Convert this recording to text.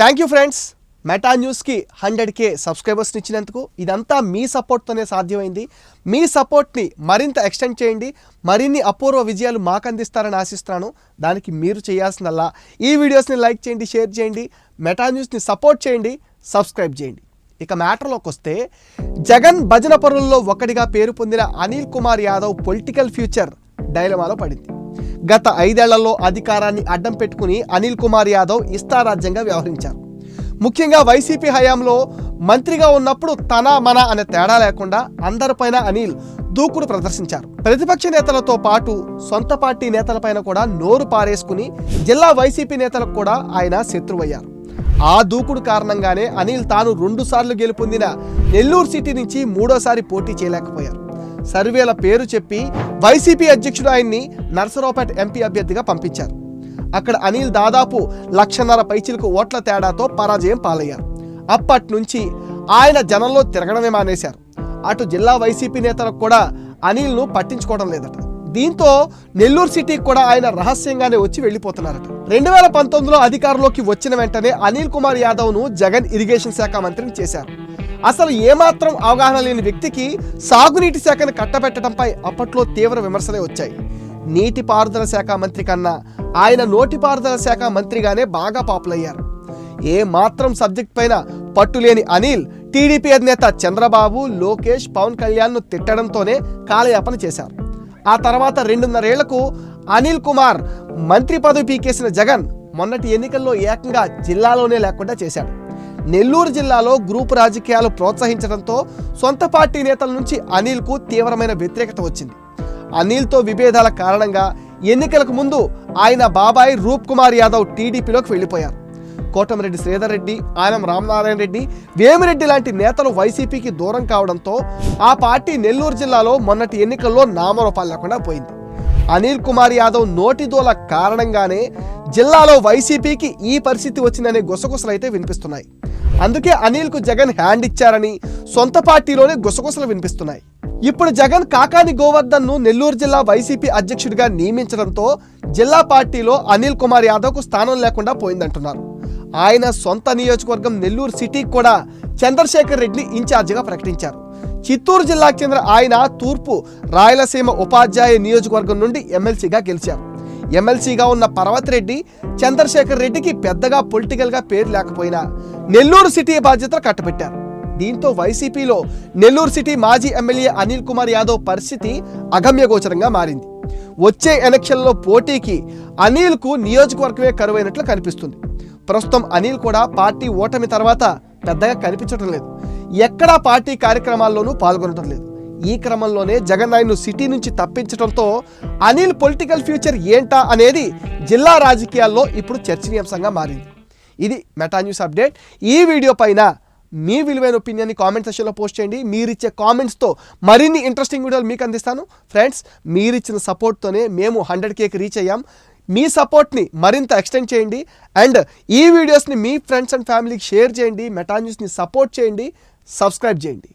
Thank you friends Meta న్యూస్కి hundred K సబ్స్క్రైబర్స్ని ఇచ్చినందుకు ఇదంతా మీ సపోర్ట్తోనే సాధ్యమైంది. మీ సపోర్ట్ని మరింత ఎక్స్టెండ్ చేయండి. మరిన్ని అపూర్వ విజయాలు మాకు అందిస్తారని ఆశిస్తున్నాను. దానికి మీరు చేయాల్సిందల్లా ఈ వీడియోస్ని లైక్ చేయండి షేర్ చేయండి. మెటా న్యూస్ని సపోర్ట్ చేయండి సబ్స్క్రైబ్ చేయండి. ఇక మ్యాటర్లోకి వస్తే జగన్ భజన పరులలో ఒకటిగా పేరు పొందిన అనిల్ కుమార్ యాదవ్ పొలిటికల్ ఫ్యూచర్ డైలమాలో పడింది. గత ఐదేళ్ళలో అధికారాన్ని అడ్డం పెట్టుకుని అనిల్ కుమార్ యాదవ్ ఇష్టారాజ్యంగా వ్యవహరించారు. ముఖ్యంగా వైసీపీ హయాంలో మంత్రిగా ఉన్నప్పుడు తన మన అనే తేడా లేకుండా అందరిపైన అనిల్ దూకుడు ప్రదర్శించారు. ప్రతిపక్ష నేతలతో పాటు సొంత పార్టీ నేతలపైన కూడా నోరు పారేసుకుని జిల్లా వైసీపీ నేతలకు కూడా ఆయన శత్రువయ్యారు. ఆ దూకుడు కారణంగానే అనిల్ తాను రెండు సార్లు గెలుపొందిన నెల్లూరు సిటీ నుంచి మూడోసారి పోటీ చేయలేకపోయారు. సర్వేల పేరు చెప్పి వైసీపీ అధ్యక్షుడు ఆయన్ని నర్సరావుపేట ఎంపీ అభ్యర్థిగా పంపించారు. అక్కడ అనిల్ దాదాపు లక్షన్నర పైచిలకు ఓట్ల తేడాతో పరాజయం పాలయ్యారు. అప్పటి నుంచి ఆయన జనంలో తిరగడమే మానేశారు. అటు జిల్లా వైసీపీ నేతలకు కూడా అనిల్ను పట్టించుకోవడం లేదట. దీంతో నెల్లూరు సిటీకి కూడా ఆయన రహస్యంగానే వచ్చి వెళ్ళిపోతున్నారట. రెండు వేల పంతొమ్మిదిలో అధికారంలోకి వచ్చిన వెంటనే అనిల్ కుమార్ యాదవ్ను జగన్ ఇరిగేషన్ శాఖ మంత్రిని చేశారు. అసలు ఏమాత్రం అవగాహన లేని వ్యక్తికి సాగునీటి శాఖను కట్టబెట్టడంపై అప్పట్లో తీవ్ర విమర్శలే వచ్చాయి. నీటిపారుదల శాఖ మంత్రి కన్నా ఆయన నోటిపారుదల శాఖ మంత్రిగానే బాగా పాపులర్ అయ్యారు. ఏ మాత్రం సబ్జెక్ట్ పైన పట్టులేని అనిల్ టీడీపీ అధినేత చంద్రబాబు లోకేష్ పవన్ కళ్యాణ్ను తిట్టడంతోనే కాలయాపన చేశారు. ఆ తర్వాత రెండున్నరేళ్ళకు అనిల్ కుమార్ మంత్రి పదవి పీకేసిన జగన్ మొన్నటి ఎన్నికల్లో ఏకంగా జిల్లాలోనే లేకుండా చేశాడు. నెల్లూరు జిల్లాలో గ్రూపు రాజకీయాలు ప్రోత్సహించడంతో సొంత పార్టీ నేతల నుంచి అనిల్కు తీవ్రమైన వ్యతిరేకత వచ్చింది. అనిల్తో విభేదాల కారణంగా ఎన్నికలకు ముందు ఆయన బాబాయ్ రూప్ కుమార్ యాదవ్ టీడీపీలోకి వెళ్ళిపోయారు. కోటమిరెడ్డి శ్రీధర్ రెడ్డి ఆనం రామనారాయణ రెడ్డి వేమిరెడ్డి లాంటి నేతలు వైసీపీకి దూరం కావడంతో ఆ పార్టీ నెల్లూరు జిల్లాలో మొన్నటి ఎన్నికల్లో నామరూపాలు లేకుండా పోయింది. అనిల్ కుమార్ యాదవ్ నోటిదోల కారణంగానే జిల్లాలో వైసీపీకి ఈ పరిస్థితి వచ్చిందనే గుసగుసలు అయితే వినిపిస్తున్నాయి. అందుకే అనిల్కు జగన్ హ్యాండ్ ఇచ్చారని సొంత పార్టీలోనే గుసగుసలు వినిపిస్తున్నాయి. ఇప్పుడు జగన్ కాకాని గోవర్ధన్ను నెల్లూరు జిల్లా వైసీపీ అధ్యక్షుడిగా నియమించడంతో జిల్లా పార్టీలో అనిల్ కుమార్ యాదవ్కు స్థానం లేకుండా పోయిందంటున్నారు. ఆయన సొంత నియోజకవర్గం నెల్లూరు సిటీకి కూడా చంద్రశేఖర్ రెడ్డిని ఇన్ఛార్జిగా ప్రకటించారు. చిత్తూరు జిల్లాకు చెందిన ఆయన తూర్పు రాయలసీమ ఉపాధ్యాయ నియోజకవర్గం నుండి ఎమ్మెల్సీగా గెలిచారు. ఎమ్మెల్సీగా ఉన్న పర్వతరెడ్డి చంద్రశేఖర్ రెడ్డికి పెద్దగా పొలిటికల్గా పేరు లేకపోయినా నెల్లూరు సిటీ బాధ్యతలు కట్టబెట్టారు. దీంతో వైసీపీలో నెల్లూరు సిటీ మాజీ ఎమ్మెల్యే అనిల్ కుమార్ యాదవ్ పరిస్థితి అగమ్యగోచరంగా మారింది. వచ్చే ఎలక్షన్లో పోటీకి అనిల్కు నియోజకవర్గమే కరువైనట్లు కనిపిస్తుంది. ప్రస్తుతం అనిల్ కూడా పార్టీ ఓటమి తర్వాత పెద్దగా కనిపించడం లేదు. ఎక్కడా పార్టీ కార్యక్రమాల్లోనూ పాల్గొనడం లేదు. ఈ క్రమంలోనే జగన్ ఆయన్ను సిటీ నుంచి తప్పించడంతో అనిల్ పొలిటికల్ ఫ్యూచర్ ఏంటా అనేది జిల్లా రాజకీయాల్లో ఇప్పుడు చర్చనీయాంశంగా మారింది. ఇది మెటా న్యూస్ అప్డేట్. ఈ వీడియో పైన మీ విలువైన ఒపీనియన్ని కామెంట్ సెక్షన్లో పోస్ట్ చేయండి. మీరిచ్చే కామెంట్స్తో మరిన్ని ఇంట్రెస్టింగ్ వీడియోలు మీకు అందిస్తాను. ఫ్రెండ్స్ మీరిచ్చిన సపోర్ట్తోనే మేము హండ్రెడ్ కేకి రీచ్ అయ్యాం. మీ సపోర్ట్ని మరింత ఎక్స్టెండ్ చేయండి. అండ్ ఈ వీడియోస్ని మీ ఫ్రెండ్స్ అండ్ ఫ్యామిలీకి షేర్ చేయండి. మెటా న్యూస్ని సపోర్ట్ చేయండి. సబ్స్క్రైబ్ చేయండి.